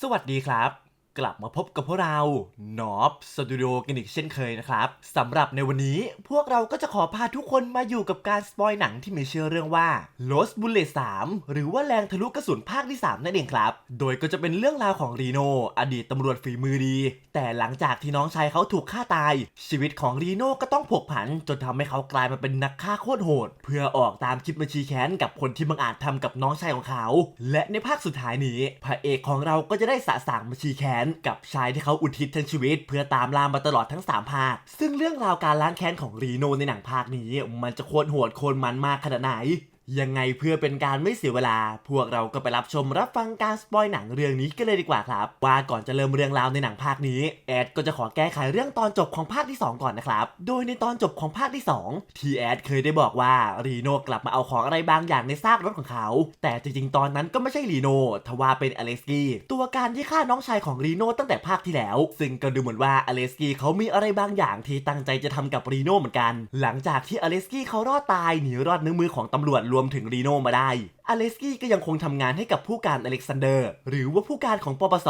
สวัสดีครับ กลับมาพบกับพวกเรานอฟสตูดิโอกันอีกเช่นเคยนะครับสำหรับในวันนี้พวกเราก็จะขอพาทุกคนมาอยู่กับการสปอยหนังที่มีชื่อเรื่องว่า Lost Bullet 3 หรือว่าแรงทะลุกระสุนภาคที่ 3 นั่นเองครับ โดยก็จะเป็นเรื่องราวของรีโนอดีตตำรวจฝีมือดี แต่หลังจากที่น้องชายเขาถูกฆ่าตาย ชีวิตของรีโนก็ต้องผกผัน จนทำให้เขากลายมาเป็นนักฆ่าโคตรโหด เพื่อออกตามคิดบัญชีแค้นกับคนที่บังอาจทำกับน้องชายของเขา และในภาคสุดท้ายนี้พระเอกของเราก็จะได้สะสางบัญชีแค้นกับชายที่เขาอุทิศทั้งชีวิต เพื่อตามล่ามาตลอดทั้ง 3 ภาค ซึ่งเรื่องราวการล้างแค้นของรีโนในหนังภาคนี้ มันจะโคตรโหดโคตรมันมากขนาดไหน ยังไงเพื่อเป็นการไม่เสียเวลา พวกเราก็ไปรับชมรับฟังการสปอยหนังเรื่องนี้กันเลยดีกว่าครับ ว่าก่อนจะเริ่มเรื่องราวในหนังภาคนี้แอดก็จะขอแก้ไขเรื่องตอนจบของภาคที่ 2 ก่อนนะครับ โดยในตอนจบของภาคที่2ที่แอดเคยได้บอกว่ารีโนกลับมาเอาของอะไรบางอย่างในซากรถของเขา แต่จริงๆ ตอนนั้นก็ไม่ใช่รีโนทว่าเป็นอเลสกี้ตัวการที่ฆ่าน้องชายของรีโนตั้งแต่ภาคที่แล้ว ซึ่งก็ดูเหมือนว่าอเลสกี้เขามีอะไรบางอย่างที่ตั้งใจจะทำกับรีโนเหมือนกัน หลังจากที่อเลสกี้เขารอดตายหนีรอดนิ้วมือของตำรวจรวมถึงรีโนมาได้ อเลสกี้ก็ยังคงทำงานให้กับผู้การอเล็กซานเดอร์ หรือว่าผู้การของปปส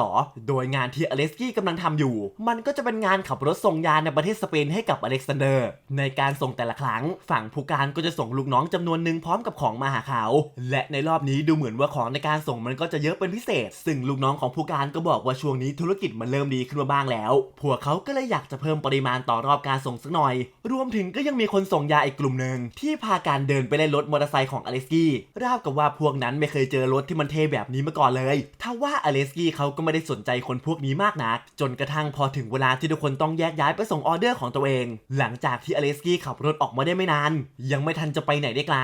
โดยงานที่อเลสกี้กำลังทำอยู่ มันก็จะเป็นงานขับรถส่งยาในประเทศสเปนให้กับอเล็กซานเดอร์ ในการส่งแต่ละครั้ง ฝั่งผู้การก็จะส่งลูกน้องจำนวนหนึ่งพร้อมกับของมาหาเขา และในรอบนี้ดูเหมือนว่าของในการส่งมันก็จะเยอะเป็นพิเศษ ซึ่งลูกน้องของผู้การก็บอกว่าช่วงนี้ธุรกิจมันเริ่มดีขึ้นมาบ้างแล้ว พวกเขาก็เลยอยากจะเพิ่มปริมาณต่อรอบการส่งสักหน่อย รวมถึงก็ยังมีคนส่งยาอีกกลุ่มหนึ่งที่พาการเดินไปเล่นรถมอเตอร์ไซค์ของอเลสกี้ราวกับว่าพวกนั้นไม่เคยเจอรถที่มันเท่แบบนี้มาก่อนเลยถ้าว่าอเลสกี้เขาก็ไม่ได้สนใจคนพวกนี้มากนัก จนกระทั่งพอถึงเวลาที่ทุกคนต้องแยกย้ายไปส่งออเดอร์ของตัวเอง หลังจากที่อเลสกี้ขับรถออกมาได้ไม่นาน ยังไม่ทันจะไปไหนได้ไกล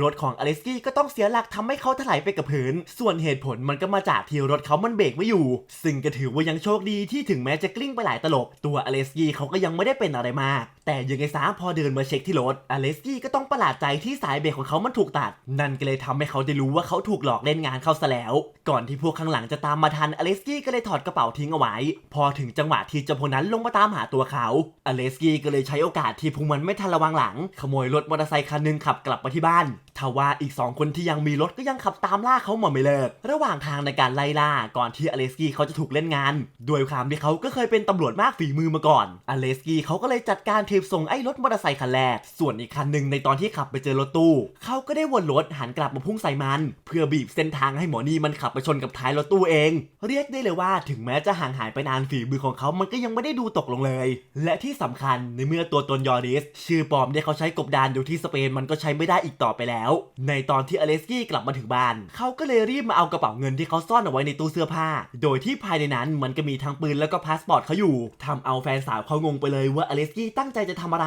รถของอเลสกี้ก็ต้องเสียหลักทำให้เขาถลายไปกับพื้น ส่วนเหตุผลมันก็มาจากที่รถเขามันเบรกไม่อยู่ ซึ่งก็ถือว่ายังโชคดีที่ถึงแม้จะกลิ้งไปหลายตลบ ตัวอเลสกี้เขาก็ยังไม่ได้เป็นอะไรมาก แต่ยังไงซะพอเดินมาเช็คที่รถอเลสกี้ก็ต้องประหลาดใจที่สายเบรกของเขามันถูกตัด นั่นก็เลยทำให้เขาได้รู้ว่าเขาถูกหลอกเล่นงานเข้าซะแล้ว ก่อนที่พวกข้างหลังจะตามมาทันอเลสกี้ก็เลยถอดกระเป๋าทิ้งเอาไว้ พอถึงจังหวะที่เจ้าพวกนั้นลงมาตามหาตัวเขาอเลสกี้ก็เลยใช้โอกาสที่พวกมันไม่ทันระวังหลัง ขโมยรถมอเตอร์ไซค์คันหนึงขับกลับมาที่บ้าน ทว่าอีก 2 คนที่ยังมีรถก็ยังขับตามล่าเขามาไม่เลิก ระหว่างทางในการไล่ล่าก่อนที่อเลสกี้เขาจะถูกเล่นงาน ด้วยความที่เขาก็เคยเป็นตำรวจมากฝีมือมาก่อน อเลสกี้เขาก็เลยจัดการเทีบส่งไอ้รถมอเตอร์ไซค์คันแรก ส่วนอีกคันหนึ่งในตอนที่ขับไปเจอรถตู้ เขาก็ได้วนรถหันกลับมาพุ่งใส่มัน เพื่อบีบเส้นทางให้หมอนี่มันขับไปชนกับท้ายรถตู้เอง เรียกได้เลยว่าถึงแม้จะห่างหายไปนานฝีมือของเขามันก็ยังไม่ได้ดูตกลงเลย และที่สำคัญในเมื่อตัวตนยอริสชื่อปลอมที่เขาใช้กบดานอยู่ที่สเปนมันก็ใช้ไม่ได้อีกต่อไปแล้วในตอนที่อเลสกี้กลับมาถึงบ้าน เขาก็เลยรีบมาเอากระเป๋าเงินที่เขาซ่อนเอาไว้ในตู้เสื้อผ้า โดยที่ภายในนั้นมันก็มีทั้งปืนแล้วก็พาสปอร์ตเขาอยู่ทำเอาแฟนสาวเขางงไปเลยว่าอเลสกี้ตั้งใจจะทำอะไร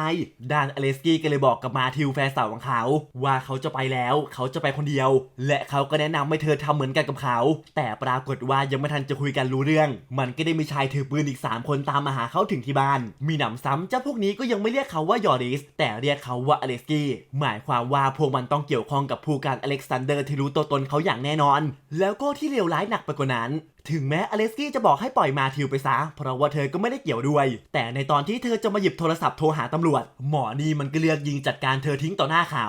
ด้านอเลสกี้ก็เลยบอกกับมาทิวแฟนสาวของเขา ว่าเขาจะไปแล้วเขาจะไปคนเดียว และเขาก็แนะนำให้เธอทำเหมือนกันกับเขา แต่ปรากฏว่ายังไม่ทันจะคุยกันรู้เรื่อง มันก็ได้มีชายถือปืนอีก 3 คนตามมาหาเขาถึงที่บ้าน มีหนำซ้ำเจ้าพวกนี้ก็ยังไม่เรียกเขาว่ายอริสแต่เรียกเขาว่าอเลสกี้หมายความว่าพวกมันต้องเกี่ยวข้องกับผู้การอเล็กซานเดอร์ที่รู้ตัวตนเขาอย่างแน่นอน แล้วก็ที่เลวร้ายหนักไปกว่านั้นถึงแม้อเลสกี้จะบอกให้ปล่อยมาทิวไปซะ เพราะว่าเธอก็ไม่ได้เกี่ยวด้วย แต่ในตอนที่เธอจะมาหยิบโทรศัพท์โทรหาตำรวจ หมอนี่มันก็เลือกยิงจัดการเธอทิ้งต่อหน้าเขา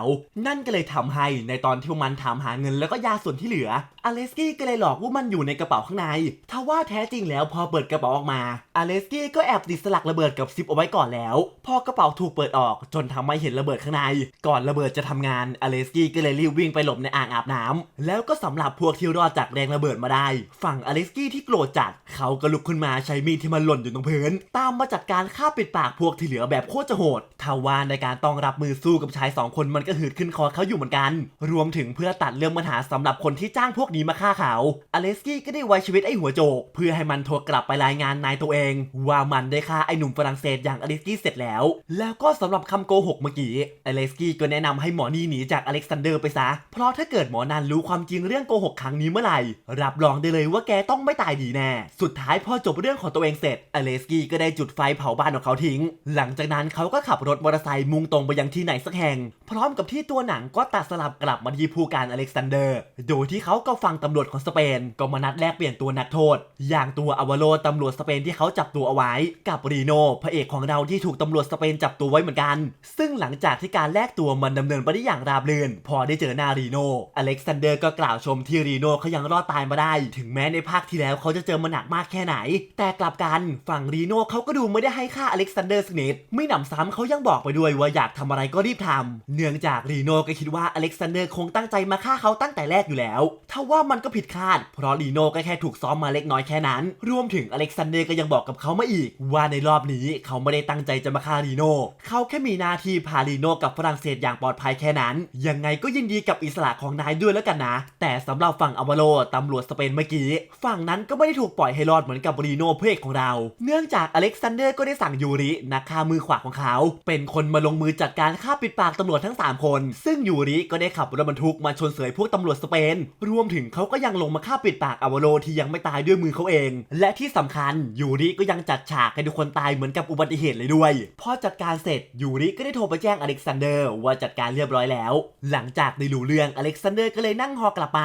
นั่นก็เลยทำให้ในตอนที่มันถามหาเงินแล้วก็ยาส่วนที่เหลือ อเลสกี้ก็เลยหลอกว่ามันอยู่ในกระเป๋าข้างใน ทว่าแท้จริงแล้วพอเปิดกระเป๋าออกมา อเลสกี้ก็แอบติดสลักระเบิดกับซิปเอาไว้ก่อนแล้ว พอกระเป๋าถูกเปิดออก จนทำให้เห็นระเบิดข้างใน ก่อนระเบิดจะทำงาน อเลสกี้ก็เลยรีบวิ่งไปหลบในอ่างอาบน้ำแล้วก็สำหรับพวกที่รอดจากแรงระเบิดมาได้ ฝั่งอเลสกี้ที่โกรธจัด เขาก็ลุกขึ้นมาใช้มีดที่มันหล่นอยู่ตรงพื้น ตามมาจัดการฆ่าปิดปากพวกที่เหลือแบบโคตรจะโหดทว่าในการต้องรับมือสู้กับชายสองคนมันก็หืดขึ้นคอเขาอยู่เหมือนกัน รวมถึงเพื่อตัดเรื่องปัญหาสำหรับคนที่จ้างพวกนี้มาฆ่าเขาอเลสกี้ก็ได้ไว้ชีวิตไอ้หัวโจก เพื่อให้มันโทรกลับไปรายงานนายตัวเอง ว่ามันได้ฆ่าไอ้หนุ่มฝรั่งเศสอย่างอเลสกี้เสร็จแล้ว แล้วก็สำหรับคำโกหกเมื่อกี้อเลสกี้ก็แนะนำให้หมอนี่หนีจากอเล็กซานเดอร์ไปซะ เพราะถ้าเกิดหมอนันรู้ความจริงเรื่องโกหกครั้งนี้เมื่อไหร่ รับรองได้เลยว่าแกต้องไม่ตายดีแน่ สุดท้ายพอจบเรื่องของตัวเองเสร็จอเลสกี้ก็ได้จุดไฟเผาบ้านของเขาทิ้ง หลังจากนั้นเขาก็ขับรถมอเตอร์ไซค์มุ่งตรงไปยังที่ไหนสักแห่ง พร้อมกับที่ตัวหนังก็ตัดสลับกลับมาที่ผู้การอเล็กซานเดอร์ โดยที่เขาก็ฟังตำรวจของสเปน ก็มานัดแลกเปลี่ยนตัวนักโทษ อย่างตัวอวาโลตำรวจสเปนที่เขาจับตัวเอาไว้ กับรีโนพระเอกของเราที่ถูกตำรวจสเปนจับตัวไว้เหมือนกัน ซึ่งหลังจากที่การแลกตัวมันดำเนินไปได้อย่างราบรื่น พอได้เจอหน้ารีโนอเล็กซานเดอร์ก็กล่าวชมที่รีโนเขายังรอดตายมาได้ ถึงแม้ในภาคที่แล้วเขาจะเจอมันหนักมากแค่ไหน แต่กลับกันฝั่งรีโนเขาก็ดูไม่ได้ให้ค่าอเล็กซานเดอร์สกนิดไม่หนำซ้ำเขายังบอกไปด้วยว่าอยากทำอะไรก็รีบทำเนื่องจากรีโนก็คิดว่าอเล็กซานเดอร์คงตั้งใจมาฆ่าเขาตั้งแต่แรกอยู่แล้วทว่ามันก็ผิดคาด เพราะรีโนก็แค่ถูกซ้อมมาเล็กน้อยแค่นั้น รวมถึงอเล็กซานเดอร์ก็ยังบอกกับเขามาอีก ว่าในรอบนี้เขาไม่ได้ตั้งใจจะมาฆ่ารีโนเขาแค่มีหน้าที่พารีโนกับฝรั่งเศสอย่างปลอดภัยแค่นั้น ยังไงก็ยินดีกับอิสระของนายด้วยแล้วกันนะ แต่สำหรับฝั่งอวโลตำรวจสเปนเมื่อกี้ฝังนั้นก็ไม่ได้ถูกปล่อยให้รอดเหมือนกับบรีโนเพกของเรา เนื่องจากอเล็กซานเดอร์ก็ได้สั่งยูรินักฆ่ามือขวาของเขา เป็นคนมาลงมือจัดการฆ่าปิดปากตำรวจทั้ง 3 คน ซึ่งยูริก็ได้ขับรถบรรทุกมาชนเสยพวกตำรวจสเปน รวมถึงเขาก็ยังลงมาฆ่าปิดปากอวโลที่ยังไม่ตายด้วยมือเขาเอง และที่สำคัญยูริก็ยังจัดฉากให้ทุกคนตายเหมือนกับอุบัติเหตุเลยด้วยพอจัดการเสร็จยูริก็ได้โทรไปแจ้งอเล็กซานเดอร์ว่าจัดการเรียบร้อยแล้ว หลังจากได้รู้เรื่องอเล็กซานเดอร์ก็เลยนั่งฮอกลับไป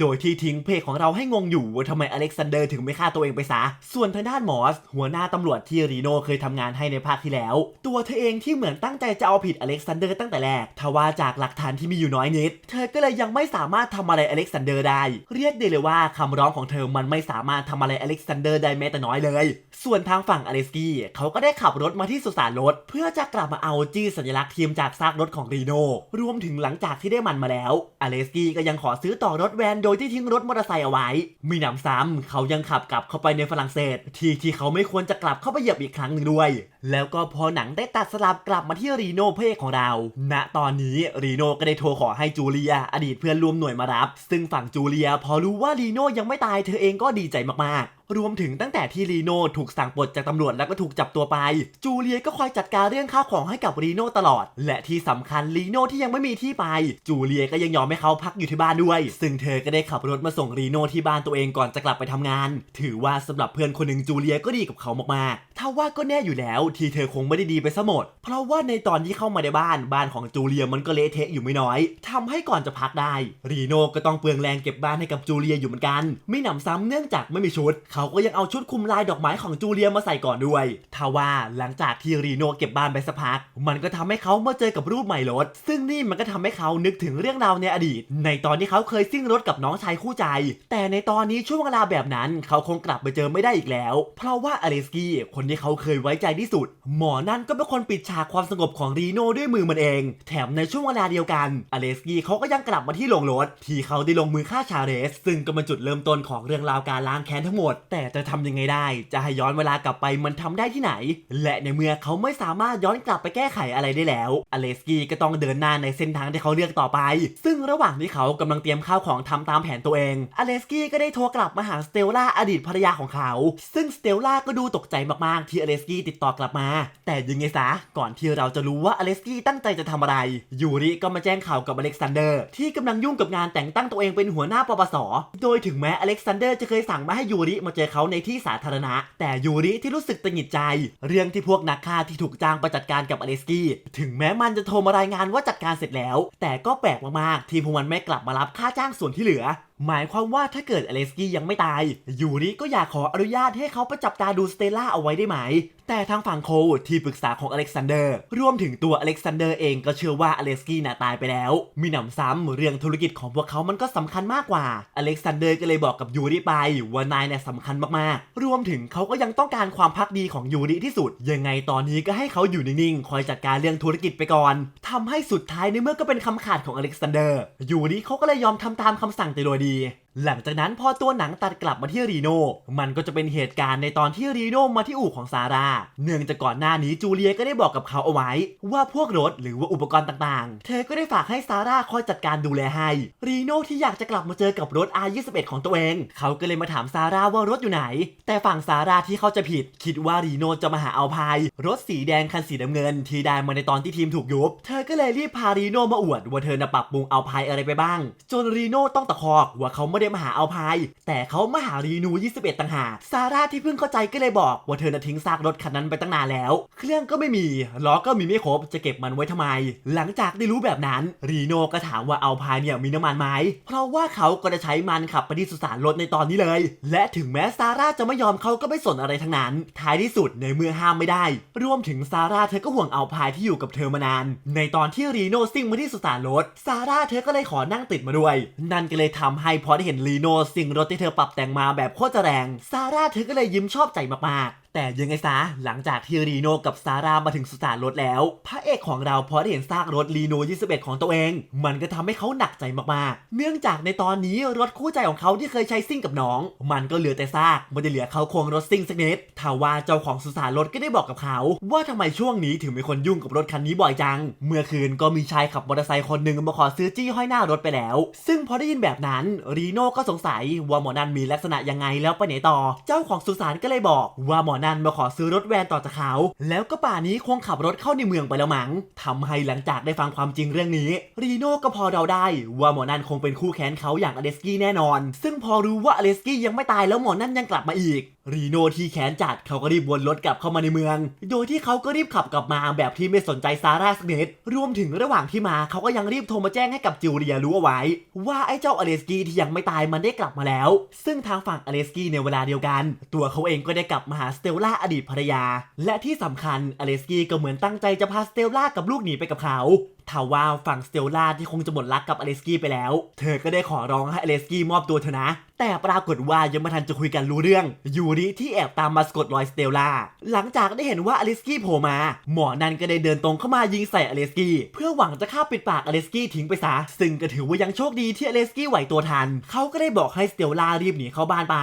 โดยที่ทิ้งเพจของเราให้งงอยู่ว่าทำไมอเล็กซานเดอร์ถึงไม่ฆ่าตัวเองไปซะ ส่วนทางด้านมอส หัวหน้าตำรวจที่รีโนเคยทำงานให้ในภาคที่แล้ว ตัวเธอเองที่เหมือนตั้งใจจะเอาผิดอเล็กซานเดอร์ตั้งแต่แรกทว่าจากหลักฐานที่มีอยู่น้อยนิด เธอก็เลยยังไม่สามารถทำอะไรอเล็กซานเดอร์ได้ เรียกได้เลยว่าคำร้องของเธอมันไม่สามารถทำอะไรอเล็กซานเดอร์ได้แม้แต่น้อยเลย ส่วนทางฝั่งอเลสกี้เขาก็ได้ขับรถมาที่สุสานรถ เพื่อจะกลับมาเอาจี้สัญลักษณ์ทีมจากซากรถของรีโนรวมถึงหลังจากที่ได้มันมาแล้วอเลสกี้ก็ยังขอซื้อต่อรถแวนโดยที่ทิ้งรถมอเตอร์ไซค์เอาไว้มีหนำซ้ำเขายังขับกลับเข้าไปในฝรั่งเศส ที่ที่เขาไม่ควรจะกลับเข้าไปเหยียบอีกครั้งหนึ่งด้วย แล้วก็พอหนังได้ตัดสลับกลับมาที่รีโนพระเอกของเรา ณตอนนี้รีโนก็ได้โทรขอให้จูเลีย อดีตเพื่อนร่วมหน่วยมารับ ซึ่งฝั่งจูเลีย พอรู้ว่ารีโนยังไม่ตายเธอเองก็ดีใจมากๆ รวมถึงตั้งแต่ที่รีโน่ถูกสั่งปลดจากตำรวจแล้วก็ถูกจับตัวไป จูเลียก็คอยจัดการเรื่องข้าวของให้กับรีโน่ตลอด และที่สำคัญรีโน่ที่ยังไม่มีที่ไป จูเลียก็ยังยอมให้เขาพักอยู่ที่บ้านด้วย ซึ่งเธอก็ได้ขับรถมาส่งรีโน่ที่บ้านตัวเองก่อนจะกลับไปทำงาน ถือว่าสำหรับเพื่อนคนหนึ่งจูเลียก็ดีกับเขามากๆถ้าว่าก็แน่อยู่แล้วที่เธอคงไม่ได้ดีไปซะหมด เพราะว่าในตอนที่เข้ามาในบ้านบ้านของจูเลียมันก็เละเทะอยู่ไม่น้อยทำให้ก่อนจะพักได้ รีโน่ก็ต้องเปลืองแรงเก็บบ้านให้กับจูเลียอยู่เหมือนกัน ไม่หนำซ้ำเนื่องจากไม่มีชุดเขาาก็ยังเอาชุดคลุมลายดอกไม้ของจูเลียมาใส่ก่อนด้วยทว่าหลังจากที่รีโนเก็บบ้านไปสักพัก มันก็ทำให้เขามาเจอกับรูปใหม่รถซึ่งนี่มันก็ทำให้เขานึกถึงเรื่องราวในอดีต ในตอนที่เขาเคยซิ่งรถกับน้องชายคู่ใจ แต่ในตอนนี้ช่วงเวลาแบบนั้นเขาคงกลับไปเจอไม่ได้อีกแล้ว เพราะว่าอเลสกี้คนที่เขาเคยไว้ใจที่สุด หมอนั่นก็เป็นคนปิดฉากความสงบของรีโนด้วยมือมันเอง แถมในช่วงเวลาเดียวกันอเลสกี้เขาก็ยังกลับมาที่โรงรถที่เขาได้ลงมือฆ่าชาเรส ซึ่งก็เป็นจุดเริ่มต้นของเรื่องราวการล้างแค้นทั้งหมดแต่จะทำยังไงได้ จะให้ย้อนเวลากลับไปมันทำได้ที่ไหน และในเมื่อเขาไม่สามารถย้อนกลับไปแก้ไขอะไรได้แล้วอเลสกี้ก็ต้องเดินหน้าในเส้นทางที่เขาเลือกต่อไป ซึ่งระหว่างที่เขากำลังเตรียมข้าวของทำตามแผนตัวเองอเลสกี้ก็ได้โทรกลับมาหาสเตลล่าอดีตภรรยาของเขา ซึ่งสเตลล่าก็ดูตกใจมากๆที่อเลสกี้ติดต่อกลับมา แต่ยังไงซะก่อนที่เราจะรู้ว่าอเลสกี้ตั้งใจจะทำอะไรยูริก็มาแจ้งข่าวกับอเล็กซานเดอร์ ที่กำลังยุ่งกับงานแต่งตั้งตัวเองเป็นหัวหน้าปปส โดยถึงแม้อเล็กซานเดอร์จะเคยสั่งมาให้ยูริมาเจอเขาในที่สาธารณะ แต่ยูริที่รู้สึกตึงหงิดใจ เรื่องที่พวกนักฆ่าที่ถูกจ้างไปจัดการกับอเลสกี้ ถึงแม้มันจะโทรมารายงานว่าจัดการเสร็จแล้ว แต่ก็แปลกมากๆที่พวกมันไม่กลับมารับค่าจ้างส่วนที่เหลือ หมายความว่าถ้าเกิดอเลสกี้ยังไม่ตาย ยูริก็อยากขออนุญาตให้เขาประจับตาดูสเตล่าเอาไว้ได้ไหม แต่ทางฝั่งโคลที่ปรึกษาของอเล็กซานเดอร์ รวมถึงตัวอเล็กซานเดอร์เองก็เชื่อว่าอเลสกี้น่ะตายไปแล้ว มีหนำซ้ำเรื่องธุรกิจของพวกเขามันก็สำคัญมากกว่า อเล็กซานเดอร์ก็เลยบอกกับยูริไปว่านายเนี่ยสำคัญมากๆ รวมถึงเขาก็ยังต้องการความพักดีของยูริที่สุด ยังไงตอนนี้ก็ให้เขาอยู่นิ่งๆ คอยจัดการเรื่องธุรกิจไปก่อนทำให้สุดท้ายในเมื่อก็เป็นคำขาดของอเล็กซานเดอร์ ยูริเขาก็เลยยอมทำตามคำสั่งแต่โดยดี be หลังจากนั้นพอตัวหนังตัดกลับมาที่รีโน มันก็จะเป็นเหตุการณ์ในตอนที่รีโนมาที่อู่ของซาร่า เนื่องจากก่อนหน้านี้จูเลียก็ได้บอกกับเขาเอาไว้ ว่าพวกรถหรือว่าอุปกรณ์ต่างๆ เธอก็ได้ฝากให้ซาร่าคอยจัดการดูแลให้ รีโนที่อยากจะกลับมาเจอกับรถ R21 ของตัวเอง เขาก็เลยมาถามซาร่าว่ารถอยู่ไหน แต่ฝั่งซาร่าที่เขาจะผิด คิดว่ารีโนจะมาหาเอาพายรถสีแดงคันสีน้ำเงิน ที่ได้มาในตอนที่ทีมถูกยุบ เธอก็เลยรีบพารีโนมาอวดว่าเธอน่ะปรับปรุงเอาพายอะไรไปบ้าง จนรีโนต้องตะคอกว่าเขาไม่ได้ได้มาหาเอาพาย แต่เขามาหารีนู 21 ต่างหากซาร่าที่เพิ่งเข้าใจก็เลยบอกว่าเธอน่ะทิ้งซากรถคันนั้นไปตั้งนานแล้ว เครื่องก็ไม่มีล้อก็มีไม่ครบจะเก็บมันไว้ทำไม หลังจากได้รู้แบบนั้นรีโนก็ถามว่าเอาพายเนี่ยมีน้ำมันไหมเพราะว่าเขาก็จะใช้มันขับไปที่สุสานรถในตอนนี้เลย และถึงแม้ซาร่าจะไม่ยอมเขาก็ไม่สนอะไรทั้งนั้น ท้ายที่สุดในเมื่อห้ามไม่ได้ รวมถึงซาร่าเธอก็ห่วงเอาพายที่อยู่กับเธอมานาน ในตอนที่รีโนซิ่งมาที่สุสานรถซาร่าเธอก็เลยขอนั่งติดมาด้วย นั่นก็เลยทำให้พอได้เห็นลีโนสิ่งรถที่เธอปรับแต่งมาแบบโคตรจะแรง ซาร่าเธอก็เลยยิ้มชอบใจมากแต่ยังไงซะหลังจากที่รีโนกับซาร่ามาถึงสุสานรถแล้ว พระเอกของเราพอได้เห็นซากรถรีโน 21 ของตัวเอง มันก็ทำให้เขาหนักใจมากๆ เนื่องจากในตอนนี้รถคู่ใจของเขาที่เคยใช้ซิ่งกับน้อง มันก็เหลือแต่ซากไม่ได้เหลือเขาโครงรถซิ่งสักนิดทว่าเจ้าของสุสานรถก็ได้บอกกับเขา ว่าทำไมช่วงนี้ถึงมีคนยุ่งกับรถคันนี้บ่อยจัง เมื่อคืนก็มีชายขับมอเตอร์ไซค์คนหนึ่งมาขอซื้อจี้ห้อยหน้ารถไปแล้ว ซึ่งพอได้ยินแบบนั้นรีโนก็สงสัยว่าหมอนันมีลักษณะยังไงแล้วไปไหนต่อ เจ้าของสุสานก็เลยบอกว่าหมอนันมาขอซื้อรถแวนต่อจากเขา แล้วก็ป่านี้คงขับรถเข้าในเมืองไปแล้วมั้งทำให้หลังจากได้ฟังความจริงเรื่องนี้ รีโน่ก็พอเดาได้ ว่าหมอนันคงเป็นคู่แค้นเขาอย่างอเลสกี้แน่นอน ซึ่งพอรู้ว่าอเลสกี้ยังไม่ตายแล้วหมอนันยังกลับมาอีกรีโน่ที่แค้นจัดเขาก็รีบวนรถกลับเข้ามาในเมือง โดยที่เขาก็รีบขับกลับมาแบบที่ไม่สนใจซาร่าสักนิดรวมถึงระหว่างที่มาเขาก็ยังรีบโทรมาแจ้งให้กับจิวเลียรู้เอาไว้ ว่าไอ้เจ้าอเลสกี้ที่ยังไม่ตายมันได้กลับมาแล้ว ซึ่งทางฝั่งอเลสกี้ในเวลาเดียวกัน ตัวเขาเองก็ได้กลับมาหาสเตลล่าอดีตภรรยา และที่สำคัญอเลสกี้ก็เหมือนตั้งใจจะพาสเตลล่ากับลูกหนีไปกับเขา ทว่าฝั่งสเตลล่าที่คงจะหมดรักกับอเลสกี้ไปแล้ว เธอก็ได้ขอร้องให้อเลสกี้มอบตัวเถอะนะ แต่ปรากฏว่ายังไม่ทันจะคุยกันรู้เรื่อง ยูริที่แอบตามมาสกดรอยสเตลล่า หลังจากได้เห็นว่าอเลสกี้โผล่มา หมอนันก็ได้เดินตรงเข้ามายิงใส่อเลสกี้ เพื่อหวังจะฆ่าปิดปากอเลสกี้ทิ้งไปซะ ซึ่งก็ถือว่ายังโชคดีที่อเลสกี้ไหวตัวทัน เขาก็ได้บอกให้สเตลล่ารีบหนีเข้าบ้านไป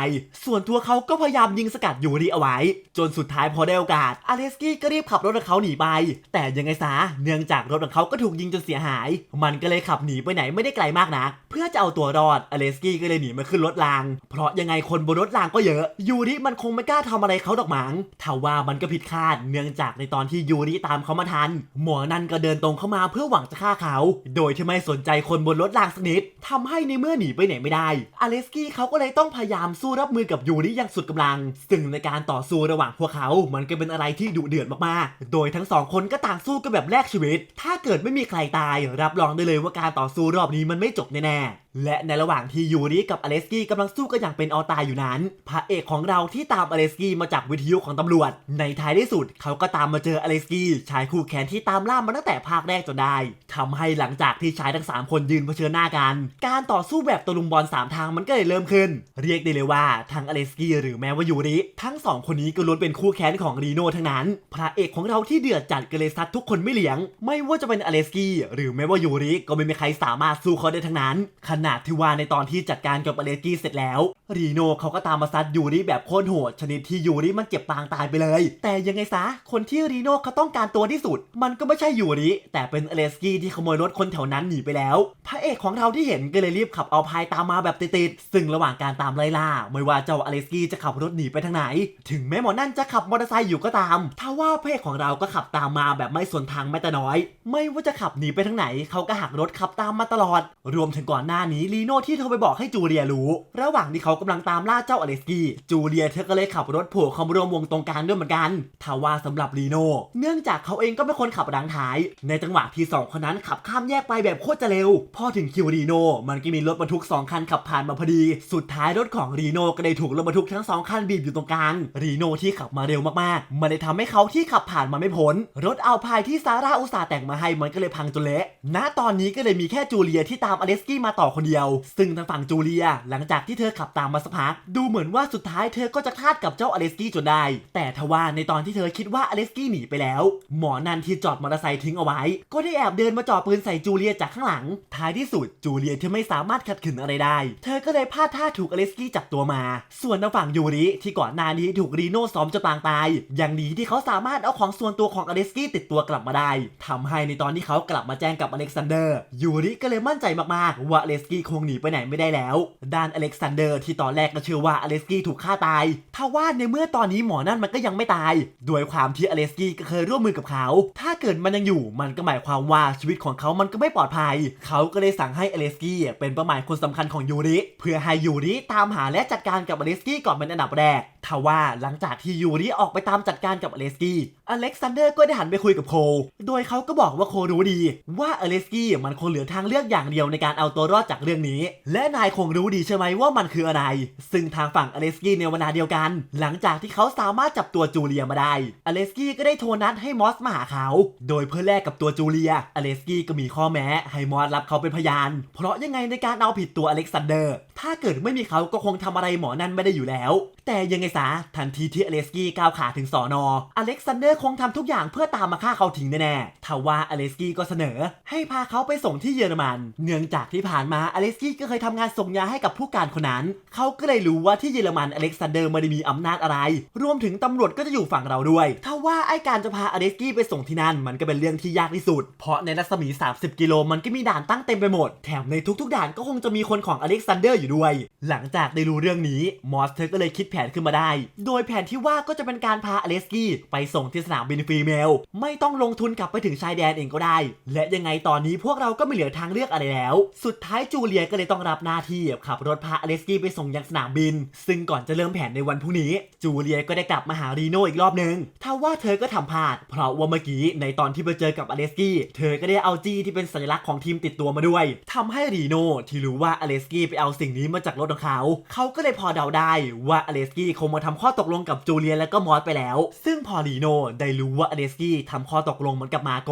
ส่วนตัวเขาก็พยายามยิงสกัดยูริเอาไว้ จนสุดท้ายพอได้โอกาสอเลสกี้ก็รีบขับรถของเขาหนีไป แต่ยังไงซะเนื่องจากรถของเขาก็ถูกยิงจนเสียหาย มันก็เลยขับหนีไปไหนไม่ได้ไกลมากนะเพื่อจะเอาตัวรอดอเลสกี้ก็เลยหนีมาขึ้นรถราง เพราะยังไงคนบนรถรางก็เยอะ ยูริมันคงไม่กล้าทำอะไรเขาดอกหมังทว่ามันก็ผิดคาด เนื่องจากในตอนที่ยูริตามเขามาทัน หมอนั่นก็เดินตรงเข้ามาเพื่อหวังจะฆ่าเขา โดยที่ไม่สนใจคนบนรถรางสักนิดทำให้ในเมื่อหนีไปไหนไม่ได้อเลสกี้เขาก็เลยต้องพยายามสู้รับมือกับยูริอย่างสุดกำลัง ซึ่งในการต่อสู้ระหว่างพวกเขา มันก็เป็นอะไรที่ดุเดือดมากๆ โดยทั้งสองคนก็ต่างสู้กันแบบแลกชีวิต ถ้าเกิดไม่มีใครตาย รับรองได้เลยว่าการต่อสู้รอบนี้มันไม่จบแน่ๆ now. และในระหว่างที่ยูริกับอเลสกี้กำลังสู้กันอย่างเป็นเอาตายอยู่นั้น พระเอกของเราที่ตามอเลสกี้มาจากวิทยุของตำรวจ ในท้ายที่สุดเขาก็ตามมาเจออเลสกี้ชายคู่แค้นที่ตามล่ามาตั้งแต่ภาคแรกจนได้ทำให้หลังจากที่ชายทั้ง 3 คนยืนเผชิญหน้ากัน การต่อสู้แบบตะลุมบอลสามทางมันก็เลยเริ่มขึ้น เรียกได้เลยว่าทั้งอเลสกี้หรือแม้ว่ายูริทั้งสองคนนี้ก็ล้วนเป็นคู่แค้นของรีโน่ทั้งนั้น พระเอกของเราที่เดือดจัดก็เลยซัดทุกคนไม่เหลียง ไม่ว่าจะเป็นอเลสกี้หรือแม้ว่ายูริก็ไม่มีใครสามารถสู้เขาได้ทั้งนั้นขนาดที่ว่าในตอนที่จัดการกับอเลสกี้เสร็จแล้วรีโนเขาก็ตามมาซัดยูริแบบโคตรโหด ชนิดที่ยูริมันเจ็บปางตายไปเลย แต่ยังไงซะ คนที่รีโนเขาต้องการตัวที่สุด มันก็ไม่ใช่ยูริแต่เป็นอเลสกี้ที่ขโมยรถคนแถวนั้นหนีไปแล้ว พระเอกของเราที่เห็นก็เลยรีบขับเอาพายตามมาแบบติดๆซึ่งระหว่างการตามไล่ล่า ไม่ว่าเจ้าอเลสกี้จะขับรถหนีไปทางไหน ถึงแม้หมอนั่นจะขับมอเตอร์ไซค์อยู่ก็ตามถ้าว่าพระเอกของเราก็ขับตามมาแบบไม่สนทางแม้แต่น้อย ไม่ว่าจะขับหนีไปทางไหนเขาก็หักรถขับตามมาตลอด รวมถึงก่อนหน้านี้ลีโน่ที่โทรไปบอกให้จูเลียรู้ ระหว่างที่เขากำลังตามล่าเจ้าอเลสกี้จูเลียเธอก็เลยขับรถโผล่เขามรวมวงตรงกลางด้วยเหมือนกันทว่าสำหรับลีโน่เนื่องจากเขาเองก็เป็นคนขับรังท้าย ในจังหวะที่สองคนนั้นขับข้ามแยกไปแบบโคตรจะเร็ว พอถึงคิวรีโน่มันก็มีรถบรรทุกสองคันขับผ่านมาพอดี สุดท้ายรถของรีโน่ก็ได้ถูกรถบรรทุกทั้งสองคันบีบอยู่ตรงกลางรีโน่ที่ขับมาเร็วมากๆ มันได้ทำให้เขาที่ขับผ่านมาไม่พ้นรถเอาพายที่ซาร่าอุตส่าห์แต่งมาให้มันก็เลยพังจนเละณตอนนี้ก็เลยมีแค่จูเลียที่ตามอเลสกี้มาต่อคนเดียว ซึ่งทางฝั่งจูเลีย หลังจากที่เธอขับตามมาสักพักดูเหมือนว่าสุดท้ายเธอก็จะคาดกับเจ้าอเลสกี้จนได้ แต่ทว่าในตอนที่เธอคิดว่าอเลสกี้หนีไปแล้ว หมอนันที่จอดมอเตอร์ไซค์ทิ้งเอาไว้ ก็ได้แอบเดินมาจ่อปืนใส่จูเลียจากข้างหลัง ท้ายที่สุดจูเลียที่ไม่สามารถขัดขืนอะไรได้ เธอก็เลยพลาดท่าถูกอเลสกี้จับตัวมา ส่วนทางฝั่งยูริที่ก่อนหน้านี้ถูกรีโน่ซ้อมจนปางตาย อย่างดีที่เขาสามารถเอาของส่วนตัวของอเลสกี้ติดตัวกลับมาได้ทำให้ในตอนที่เขากลับมาแจ้งกับอเล็กซานเดอร์ยูริก็เลยมั่นใจมากๆว่าอเลสกี้คงหนีไปไหนไม่ได้แล้ว ด้านอเล็กซานเดอร์ที่ตอนแรกก็เชื่อว่าอเลสกี้ถูกฆ่าตายทว่าในเมื่อตอนนี้หมอนั่นมันก็ยังไม่ตาย ด้วยความที่อเลสกี้ก็เคยร่วมมือกับเขา ถ้าเกิดมันยังอยู่มันก็หมายความว่าชีวิตของเขามันก็ไม่ปลอดภัย เขาก็เลยสั่งให้อเลสกี้เป็นเป้าหมายคนสำคัญของยูริ เพื่อให้ยูริตามหาและจัดการกับอเลสกี้ก่อนเป็นอันดับแรก ทว่าหลังจากที่ยูริออกไปตามจัดการกับอเล็กกี้ อเล็กซานเดอร์ก็ได้หันไปคุยกับโคลโดยเขาก็บอกว่าโคลรู้ดี ว่าอเล็กกี้มันคงเหลือทางเลือกอย่างเดียวในการเอาตัวรอดจากเรื่องนี้ และนายคงรู้ดีใช่ไหมว่ามันคืออะไร ซึ่งทางฝั่งอเล็กกี้ในเวลาเดียวกัน หลังจากที่เขาสามารถจับตัวจูเลียมาได้ อเล็กกี้ก็ได้โทรนัดให้มอสมาหาเขา โดยเพื่อแลกกับตัวจูเลีย อเล็กกี้ก็มีข้อแม้ให้มอสรับเขาเป็นพยาน เพราะยังไงในการเอาผิดตัวอเล็กซานเดอร์ ถ้าเกิดไม่มีเขาก็คงทำอะไรหมอนั่นไม่ได้อยู่แล้ว แต่ยังไงะ ทันทีที่อเล็กกี้ก้าวขาถึงสอนออเล็กซานเดอร์คงทำทุกอย่างเพื่อตามมาฆ่าเขาทิ้งแน่ๆทว่าอเล็กกี้ก็เสนอ ให้พาเขาไปส่งที่เยอรมัน เนื่องจากที่ผ่านมาอเล็กกี้ก็เคยทำงานส่งยาให้กับผู้การคนนั้น เขาก็เลยรู้ว่าที่เยอรมันอเล็กซานเดอร์ไม่ได้มีอำนาจอะไร รวมถึงตำรวจก็จะอยู่ฝั่งเราด้วยทว่าไอการจะพาอเล็กกี้ไปส่งที่นั่นมันก็เป็นเรื่องที่ยากที่สุด เพราะในรัศมี 30 กิโลมันก็มีด่านตั้งเต็มไปหมด แถมในทุกๆ ด่านก็คงจะมีคนของอเล็กซานเดอร์อยู่ด้วย หลังจากได้รู้เรื่องนี้มอสเธอก็เลยคิดแผนขึ้นมาได้ โดยแผนที่ว่าก็จะเป็นการพาอเล็กกี้ไปส่งที่สนามบินฟรีเมล ไม่ต้องลงทุนกลับไปถึงชายแดนเองก็ได้ และยังไงตอนนี้พวกเราก็ไม่เหลือทางเลือกอะไรแล้ว สุดท้ายจูเลียก็เลยต้องรับหน้าที่ขับรถพาอเล็กกี้ไปส่งยังสนามบิน ซึ่งก่อนจะเริ่มแผนในวันพรุ่งนี้ จูเลียก็ได้กลับมาหารีโน่อีกรอบนึงถ้าว่าเธอก็ทำพลาด เพราะว่าเมื่อกี้ในตอนที่ไปเจอกับอเล็กกี้เธอก็ได้เอาจี้ที่เป็นสัญลักษณ์ของทีมติดตัวมาด้วยทำให้รีโน่ที่รู้ว่าอเล็กกี้ไปเอาสิ่งนี้มาจากรถของเขา เขาก็เลยพอเดาได้ว่าอเล็กกี้คงมาทำข้อตกลงกับจูเลียและก็มอสไปแล้ว ซึ่งพอรีโน่ได้รู้ว่าอเล็กกี้ทำข้อตกลงเหมือนกับมาโก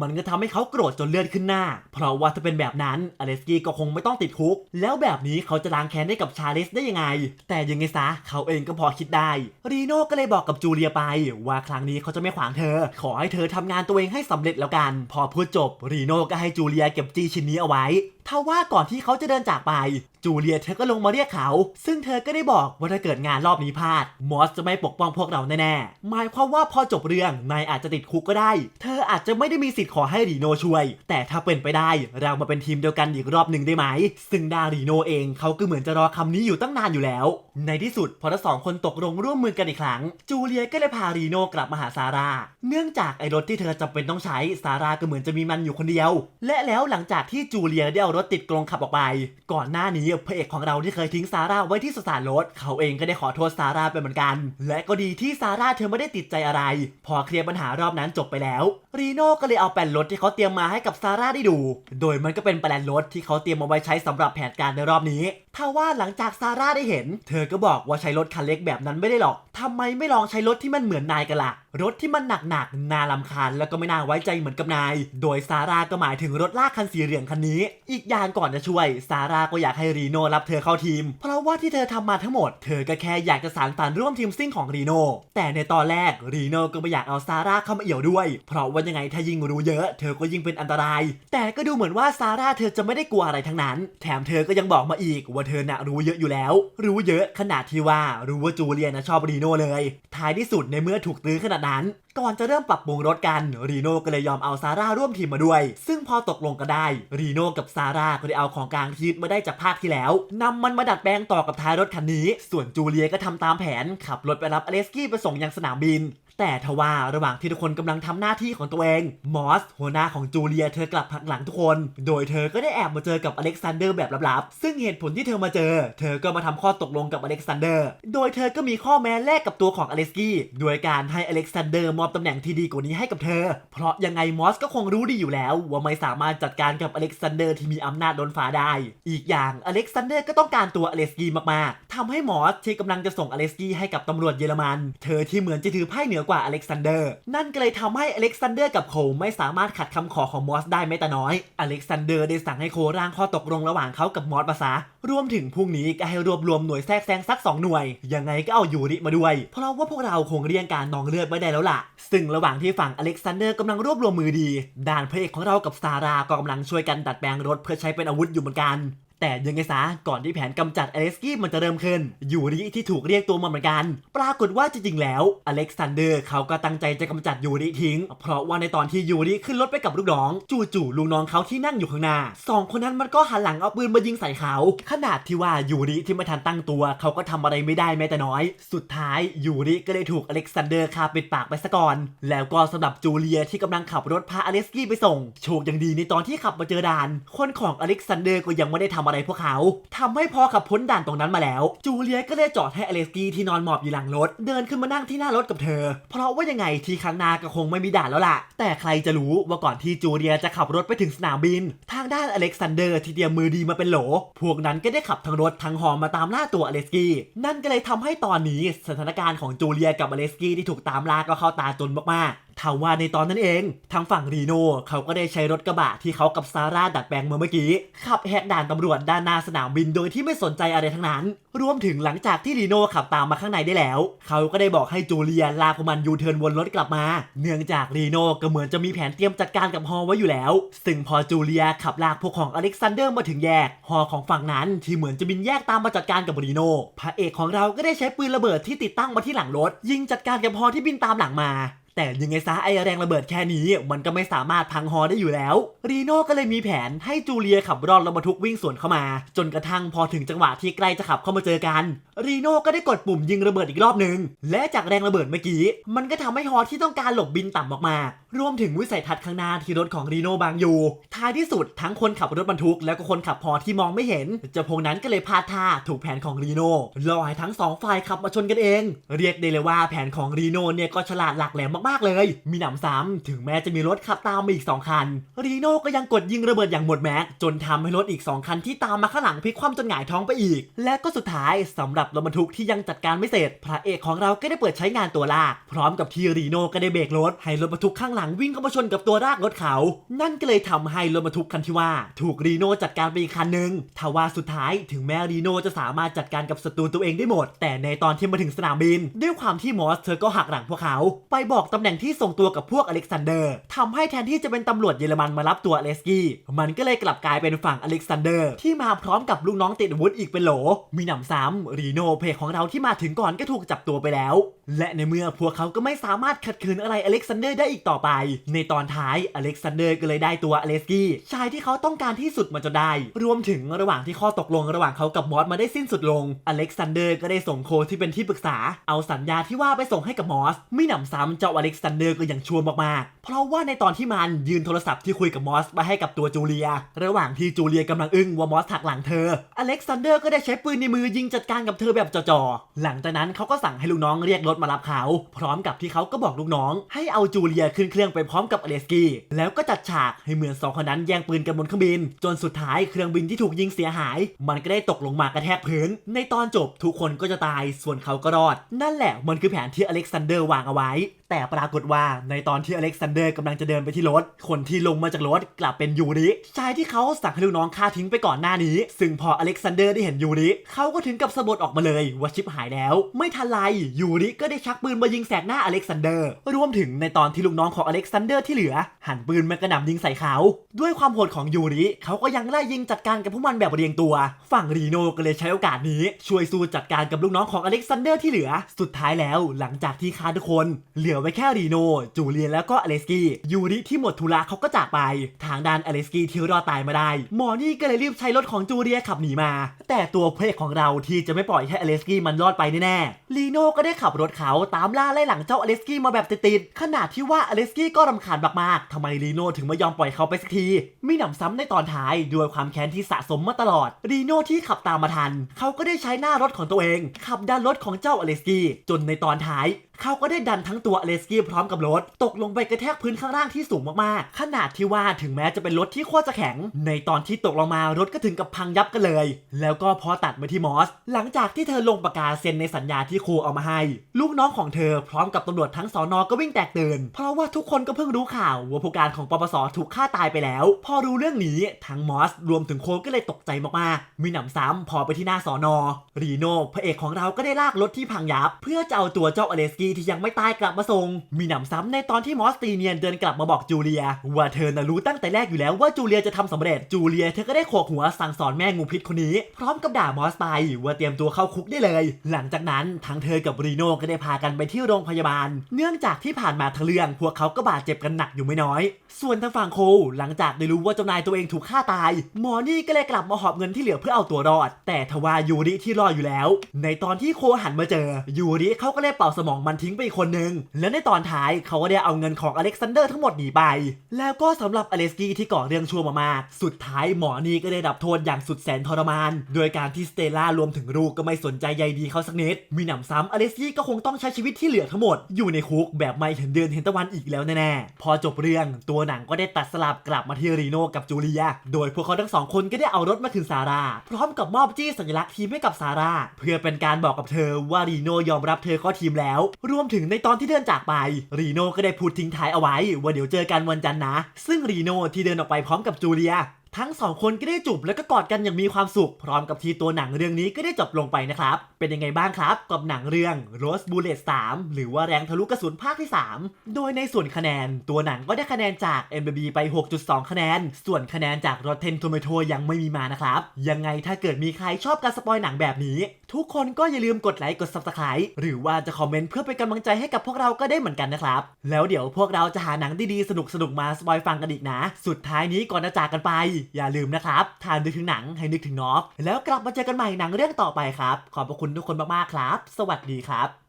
มันก็ทำให้เขาโกรธจนเลือดขึ้นหน้า เพราะว่าถ้าเป็นแบบนั้นอเล็กกี้ก็คงไม่ต้องติดคุก แล้วแบบนี้เขาจะล้างแค้นได้กับชาเลสได้ยังไง แต่ยังไงซะเขาเองก็พอคิดได้รีโน่ก็เลยบอกกับจูเลียไป ว่าครั้งนี้เขาจะไม่ขวางเธอ ขอให้เธอทำงานตัวเองให้สำเร็จแล้วกัน พอพูดจบรีโน่ก็ให้จูเลียเก็บจี้ชิ้นนี้เอาไว้ทว่าก่อนที่เขาจะเดินจากไป จูเลียเธอก็ลงมาเรียกเขา ซึ่งเธอก็ได้บอกว่าถ้าเกิดงานรอบนี้พลาด มอสจะไม่ปกป้องพวกเราแน่ๆ หมายความว่าพอจบเรื่องนายอาจจะติดคุกก็ได้ เธออาจจะไม่ได้มีสิทธิ์ขอให้รีโนช่วย แต่ถ้าเป็นไปได้เรามาเป็นทีมเดียวกันอีกรอบหนึ่งได้ไหม ซึ่งดารีโนเองเขาก็เหมือนจะรอคำนี้อยู่ตั้งนานอยู่แล้ว ในที่สุดพอทั้งสองคนตกลงร่วมมือกันอีกครั้ง จูเลียก็เลยพารีโนกลับมาหาซาร่า เนื่องจากไอ้รถที่เธอจำเป็นต้องใช้ซาร่าก็เหมือนจะมีมันอยู่คนเดียว และแล้วหลังจากที่จูเลียได้เอารถติดกรงขับออกไป ก่อนหน้านี้พระเอกของเราที่เคยทิ้งซาร่าไว้ที่สถานรถเขาเองก็ได้ขอโทษซาร่าไปเหมือนกัน และก็ดีที่ซาร่าเธอไม่ได้ติดใจอะไร พอเคลียร์ปัญหารอบนั้นจบไปแล้ว รีโน่ก็เลยเอาแปลนรถที่เขาเตรียมมาให้กับซาร่าได้ดู โดยมันก็เป็นแปลนรถที่เขาเตรียมมาไว้ใช้สำหรับแผนการในรอบนี้ถ้าว่าหลังจากซาร่าได้เห็น เธอก็บอกว่าใช้รถคันเล็กแบบนั้นไม่ได้หรอกทำไมไม่ลองใช้รถที่มันเหมือนนายกันล่ะ รถที่มันหนักๆน่าลำคาญแล้วก็ไม่น่าไว้ใจเหมือนกับนาย โดยซาร่าก็หมายถึงรถลากคันสีเหลืองคันนี้ อีกอย่างก่อนจะช่วยซาร่าก็อยากให้รีโนรับเธอเข้าทีม เพราะว่าที่เธอทำมาทั้งหมด เธอก็แค่อยากจะสานฝันร่วมทีมซิ่งของรีโนแต่ในตอนแรกรีโนก็ไม่อยากเอาซาร่าเข้ามาเอี่ยวด้วย เพราะว่ายังไงถ้ายิ่งรู้เยอะ เธอก็ยิ่งเป็นอันตราย แต่ก็ดูเหมือนว่าซาร่าเธอจะไม่ได้กลัวอะไรทั้งนั้น แถมเธอก็ยังบอกมาอีกว่าเธอน่ะรู้เยอะอยู่แล้ว รู้เยอะขนาดที่ว่ารู้ว่าจูเลียนะชอบรีโนเลย ท้ายที่สุดในเมื่อถูกตื้อขนาดนั้น ก่อนจะเริ่มปรับปรุงรถกันรีโน่ก็เลยยอมเอาซาร่าร่วมทีมมาด้วย ซึ่งพอตกลงกันได้รีโน่กับซาร่าก็ได้เอาของกลางที่มาได้จากภาคที่แล้วนำมันมาดัดแปลงต่อกับท้ายรถคันนี้ ส่วนจูเลียก็ทำตามแผนขับรถไปรับอเลสกี้ไปส่งยังสนามบิน แต่ทว่าระหว่างที่ทุกคนกำลังทำหน้าที่ของตัวเอง มอส หัวหน้าของจูเลียเธอกลับหักหลังทุกคน โดยเธอก็ได้แอบมาเจอกับอเล็กซานเดอร์แบบลับๆ ซึ่งเหตุผลที่เธอมาเจอ เธอก็มาทำข้อตกลงกับอเล็กซานเดอร์ โดยเธอก็มีข้อแม้แลกกับตัวของอเล็กกี้โดยการให้อเล็กซานเดอร์มอบตำแหน่งที่ดีกว่านี้ให้กับเธอ เพราะยังไงมอสก็คงรู้ดีอยู่แล้ว ว่าไม่สามารถจัดการกับอเล็กซานเดอร์ที่มีอำนาจโดนฟ้าได้ อีกอย่างอเล็กซานเดอร์ก็ต้องการตัวอเล็กกี้มากๆทำให้มอสที่กำลังจะส่งอเล็กกี้ให้กับตำรวจเยอรมัน เธอที่เหมือนจะถือไพ่เหนือกว่าอเล็กซานเดอร์ นั่นก็เลยทำให้อเล็กซานเดอร์กับโคลไม่สามารถขัดคำขอของมอสได้แม้แต่น้อย อเล็กซานเดอร์ได้สั่งให้โคลร่างข้อตกลงระหว่างเขากับมอสมาซะรวมถึงพรุ่งนี้ก็ให้รวบรวมหน่วยแทรกแซงสัก 2 หน่วย ยังไงก็เอายูริมาด้วย เพราะว่าพวกเราคงเรียงการนองเลือดไม่ได้แล้วล่ะ ซึ่งระหว่างที่ฝั่งอเล็กซานเดอร์กำลังรวบรวมมือดีด้านพระเอกของเรากับซาร่าก็กำลังช่วยกันดัดแปลงรถเพื่อใช้เป็นอาวุธอยู่เหมือนกัน แต่ยังไงซะก่อนที่แผนกำจัดอเล็กซ์กี้มันจะเริ่มขึ้นยูริที่ถูกเรียกตัวมาเหมือนกัน ปรากฏว่าจริงๆแล้วอเล็กซานเดอร์เขาก็ตั้งใจจะกำจัดยูริทิ้ง เพราะว่าในตอนที่ยูริขึ้นรถไปกับลูกน้อง จู่ๆลูกน้องเขาที่นั่งอยู่ข้างหน้าสองคนนั้นมันก็หันหลังเอาปืนมายิงใส่เขา ขนาดที่ว่ายูริที่ไม่ทันตั้งตัว เขาก็ทำอะไรไม่ได้แม้แต่น้อย สุดท้ายยูริก็เลยถูกอเล็กซานเดอร์คาปิดปากไปซะก่อน แล้วก็สำหรับจูเลียที่กำลังขับรถพาอเล็กซ์กี้ไปส่ง โชคยังดีในตอนที่ขับมาเจอด่าน คนของอเล็กซานเดอร์ก็ยังไม่ได้ทำอะไรพวกเขาทำให้พอขับพ้นด่านตรงนั้นมาแล้ว จูเลียก็เลยจอดให้อเล็กซี่ที่นอนหมอบอยู่หลังรถ เดินขึ้นมานั่งที่หน้ารถกับเธอ เพราะว่ายังไงทีข้งหน้าก็คงไม่มีด่านแล้วล่ะ แต่ใครจะรู้ว่าก่อนที่จูเลียจะขับรถไปถึงสนามบิน ทางด้านอเล็กซานเดอร์ที่เตรียมมือดีมาเป็นโหล พวกนั้นก็ได้ขับทั้งรถทั้งหอมมาตามล่าตัวอเล็กซี่นั่นก็เลยทำให้ตอนนี้สถานการณ์ของจูเลียกับอเล็กซ์กี้ที่ถูกตามล่าก็เข้าตาจนมากๆ ทว่าในตอนนั้นเอง ทางฝั่งรีโน่เขาก็ได้ใช้รถกระบะที่เขากับซาร่าดัดแปลงมาเมื่อกี้ ขับแหกด่านตำรวจด้านหน้าสนามบินโดยที่ไม่สนใจอะไรทั้งนั้น รวมถึงหลังจากที่รีโน่ขับตามมาข้างในได้แล้ว เขาก็ได้บอกให้จูเลียลากพวกมันยูเทิร์นวนรถกลับมา เนื่องจากรีโน่ก็เหมือนจะมีแผนเตรียมจัดการกับฮอไว้อยู่แล้ว ซึ่งพอจูเลียขับลากพวกของอเล็กซานเดอร์มาถึงแยก ฮอของฝั่งนั้นที่เหมือนจะบินแยกตามมาจัดการกับรีโน่พระเอกของเราก็ได้ใช้ปืนระเบิดที่ติดตั้งมาที่หลังรถ ยิงจัดการกับฮอที่บินตามหลังมา แต่ยังไงซะไอแรงระเบิดแค่นี้ มันก็ไม่สามารถพังฮอได้อยู่แล้ว รีโน่ก็เลยมีแผนให้จูเลียขับรอดรถบรรทุกวิ่งสวนเข้ามา จนกระทั่งพอถึงจังหวะที่ใกล้จะขับเข้ามาเจอกัน รีโน่ก็ได้กดปุ่มยิงระเบิดอีกรอบหนึ่งและจากแรงระเบิดเมื่อกี้ มันก็ทำให้ฮอที่ต้องการหลบบินต่ำออกมา รวมถึงวิสัยทัศน์ข้างหน้าที่รถของรีโนบางอยู่ ท้ายที่สุดทั้งคนขับรถบรรทุก แล้วก็คนขับฮอที่มองไม่เห็นเจ้าพงนั้นก็เลยพลาดท่าถูกแผนของรีโนลอให้ทั้งสองฝ่ายขับมาชนกันเอง เรียกได้เลยว่าแผนของรีโนเนี่ยก็ฉลาดหลักแหลมมากๆเลย มีหนำซ้ำถึงแม้จะมีรถขับตามมาอีก 2 คัน รีโนก็ยังกดยิงระเบิดอย่างหมดแม็กจนทำให้รถอีก 2 คันที่ตามมาข้างหลังพลิกคว่ำจนหงายท้องไปอีก และก็สุดท้ายสำหรับรถบรรทุกที่ยังจัดการไม่เสร็จ พระเอกของเราก็ได้เปิดใช้งานตัวลาก พร้อมกับที่รีโนก็ได้เบรกรถให้รถบรรทุกข้างหลังวิ่งเข้ามาชนกับตัวรากรถเขา นั่นก็เลยทำให้รถบรรทุกคันที่ว่า ถูกรีโนจัดการไปอีกคันหนึ่งทว่าสุดท้ายถึงแม้รีโนจะสามารถจัดการกับศัตรูตัวเองได้หมด แต่ในตอนที่มาถึงสนามบิน ด้วยความที่มอสเธอก็หักหลังพวกเขา ไปบอกตำแหน่งที่ส่งตัวกับพวกอเล็กซานเดอร์ทำให้แทนที่จะเป็นตำรวจเยอรมันมารับตัวอเลสกี้มันก็เลยกลับกลายเป็นฝั่งอเล็กซานเดอร์ที่มาพร้อมกับลูกน้องติดอาวุธอีกเป็นโหล มีหนำซ้ำรีโนเพจของเราที่มาถึงก่อนก็ถูกจับตัวไปแล้ว และในเมื่อพวกเขาก็ไม่สามารถขัดขืนอะไรอเล็กซานเดอร์ได้อีกต่อไปในตอนท้ายอเล็กซานเดอร์ก็เลยได้ตัวอเลสกี้ชายที่เขาต้องการที่สุดมาจนได้ รวมถึงระหว่างที่ข้อตกลงระหว่างเขากับมอสมาได้สิ้นสุดลง อเล็กซานเดอร์ก็ได้ส่งโค้ที่เป็นที่ปรึกษา เอาสัญญาที่ว่าไปส่งให้กับมอส ไม่หนำซ้ำเจ้าอเล็กซานเดอร์ก็ยังชั่วมากๆ เพราะว่าในตอนที่มันยืนโทรศัพท์ที่คุยกับมอสมาให้กับตัวจูเลีย ระหว่างที่จูเลียกำลังอึ้งว่ามอสถักหลังเธอ อเล็กซานเดอร์ก็ได้ใช้ปืนในมือยิงจัดการกับเธอแบบจ่อๆ หลังจากนั้นเขาก็สั่งให้ลูกน้องเรียกรถมารับเขา พร้อมกับที่เขาก็บอกลูกน้อง ให้เอาจูเลียขึ้นเครื่องไปพร้อมกับอเลสกีแล้วก็จัดฉากให้เหมือนสองคนนั้นแย่งปืนกันบนเครื่องบิน จนสุดท้ายเครื่องบินที่ถูกยิงเสียหาย มันก็ได้ตกลงมากระแทกพื้น ในตอนจบทุกคนก็จะตายส่วนเขาก็รอด นั่นแหละมันคือแผนที่อเล็กซานเดอร์วางเอาไว้แต่ปรากฏว่าในตอนที่อเล็กซานเดอร์กำลังจะเดินไปที่รถ คนที่ลงมาจากรถกลับเป็นยูริชายที่เขาสั่งให้ลูกน้องฆ่าทิ้งไปก่อนหน้านี้ ซึ่งพออเล็กซานเดอร์ได้เห็นยูริเขาก็ถึงกับสะบัดออกมาเลยว่าชิปหายแล้ว ไม่ทันไรยูริก็ได้ชักปืนมายิงแสกหน้าอเล็กซานเดอร์ รวมถึงในตอนที่ลูกน้องของอเล็กซานเดอร์ที่เหลือ หันปืนมากระหน่ำยิงใส่เขา ด้วยความโหดของยูริเขาก็ยังไล่ยิงจัดการกับพวกมันแบบเรียงตัว ฝั่งรีโนก็เลยใช้โอกาสนี้ ช่วยสู้จัดการกับลูกน้องของอเล็กซานเดอร์ที่เหลือ สุดท้ายแล้ว หลังจากที่ฆ่าทุกคนเหลือไว้แค่รีโน จูเลียนแล้วก็อเลสกี้ยูริที่หมดธุระเขาก็จากไป ทางด้านอเลสกี้ที่รอดตายมาได้ หมอนี่ก็เลยรีบใช้รถของจูเลียขับหนีมา แต่ตัวเพลกของเราที่จะไม่ปล่อยให้อเลสกี้มันรอดไปแน่ๆลีโนก็ได้ขับรถเขาตามล่าไล่หลังเจ้าอเลสกี้มาแบบติดๆขนาดที่ว่าอเลสกี้ก็รำคาญมากๆทำไมลีโนถึงไม่ยอมปล่อยเขาไปสักทีไม่หนำซ้ำในตอนท้ายด้วยความแค้นที่สะสมมาตลอดลีโนที่ขับตามมาทัน เขาก็ได้ใช้หน้ารถของตัวเอง ขับดันรถของเจ้าอเลสกี้จนในตอนท้าย เขาก็ได้ดันทั้งตัวอเลสกี้พร้อมกับรถ ตกลงไปกระแทกพื้นข้างล่างที่สูงมากๆ ขนาดที่ว่าถึงแม้จะเป็นรถที่โคตรจะแข็ง ในตอนที่ตกลงมารถก็ถึงกับพังยับกันเลย แล้วก็พอตัดมาที่มอส หลังจากที่เธอลงปากกาเซ็นในสัญญาที่ครูเอามาให้ ลูกน้องของเธอพร้อมกับตำรวจทั้งสอนอก็วิ่งแตกตื่น เพราะว่าทุกคนก็เพิ่งรู้ข่าวว่าผู้การของปปสถูกฆ่าตายไปแล้ว พอรู้เรื่องนี้ทั้งมอสรวมถึงโคก็เลยตกใจมากๆมีหนำซ้ำพอไปที่หน้าสอนอรีโน่พระเอกของเราก็ได้ลากรถที่พังยับ เพื่อจะเอาตัวเจ้าอเลสกีีที่ยังไม่ตายกลับมาส่ง มีหนำซ้ำในตอนที่มอสตีเนียนเดินกลับมาบอกจูเลีย ว่าเธอน่ะรู้ตั้งแต่แรกอยู่แล้วว่าจูเลียจะทำสำเร็จจูเลียเธอก็ได้โขกหัวสั่งสอนแม่งูพิษคนนี้ พร้อมกับด่ามอสไปว่าเตรียมตัวเข้าคุกได้เลย หลังจากนั้นทั้งเธอกับรีโน่ก็ได้พากันไปที่โรงพยาบาล เนื่องจากที่ผ่านมาทั้งเรื่องพวกเขาก็บาดเจ็บกันหนักอยู่ไม่น้อย ส่วนทางฝั่งโคหลังจากได้รู้ว่าเจ้านายตัวเองถูกฆ่าตาย หมอนี่ก็เลยกลับมาหอบเงินที่เหลือเพื่อเอาตัวรอด แต่ทว่ายูริที่รออยู่แล้ว ในตอนที่โคหันมาเจอยูริเขาก็เลยเป่าสมองมันทิ้งไปอีกคนนึง แล้วในตอนท้ายเขาก็ได้เอาเงินของอเล็กซานเดอร์ทั้งหมดหนีไป แล้วก็สำหรับอเลสกี้ที่ก่อเรื่องชั่วมามาสุดท้ายหมอนี่ก็ได้รับโทษอย่างสุดแสนทรมาน โดยการที่สเตล่ารวมถึงลูกก็ไม่สนใจใยดีเขาสักนิด มีหนำซ้ำอเลสกี้ก็คงต้องใช้ชีวิตที่เหลือทั้งหมด อยู่ในคุกแบบไม่เห็นเดือนเห็นตะวันอีกแล้วแน่ๆ พอจบเรื่องตัวหนังก็ได้ตัดสลับกลับมาที่รีโน่กับจูเลีย โดยพวกเขาทั้งสองคนก็ได้เอารถมาคืนซาร่า พร้อมกับมอบจี้สัญลักษณ์ทีมให้กับซาร่า เพื่อเป็นการบอกกับเธอว่ารีโน่ยอมรับเธอเข้าทีมแล้วรวมถึงในตอนที่เดินจากไป รีโน่ก็ได้พูดทิ้งท้ายเอาไว้ ว่าเดี๋ยวเจอกันวันจันทร์นะ ซึ่งรีโน่ที่เดินออกไปพร้อมกับจูเลีย ทั้งสองคนก็ได้จูบแล้วก็กอดกันอย่างมีความสุข พร้อมกับที่ตัวหนังเรื่องนี้ก็ได้จบลงไปนะครับ เป็นยังไงบ้างครับกับหนังเรื่อง Rose Bullet 3 หรือว่าแรงทะลุกระสุนภาคที่ 3 โดยในส่วนคะแนน ตัวหนังก็ได้คะแนนจาก MDB ไป 6.2 คะแนน ส่วนคะแนนจาก Rotten Tomato ยังไม่มีมานะครับ ยังไงถ้าเกิดมีใครชอบการสปอยหนังแบบนี้ ทุกคนก็อย่าลืมกดไลค์กด Subscribe หรือว่าจะคอมเมนต์เพื่อเป็นกำลังใจให้กับพวกเราก็ได้เหมือนกันนะครับแล้วเดี๋ยวพวกเราจะหาหนังดีๆสนุกๆมาสปอยฟังกันอีกนะ สุดท้ายนี้ก่อนจะจากกันไปอย่าลืมนะครับ ทานดึกถึงหนังให้นึกถึงนอกแล้วกลับมาเจอกันใหม่หนังเรื่องต่อไปครับ ขอบพระคุณทุกคนมากๆครับ สวัสดีครับ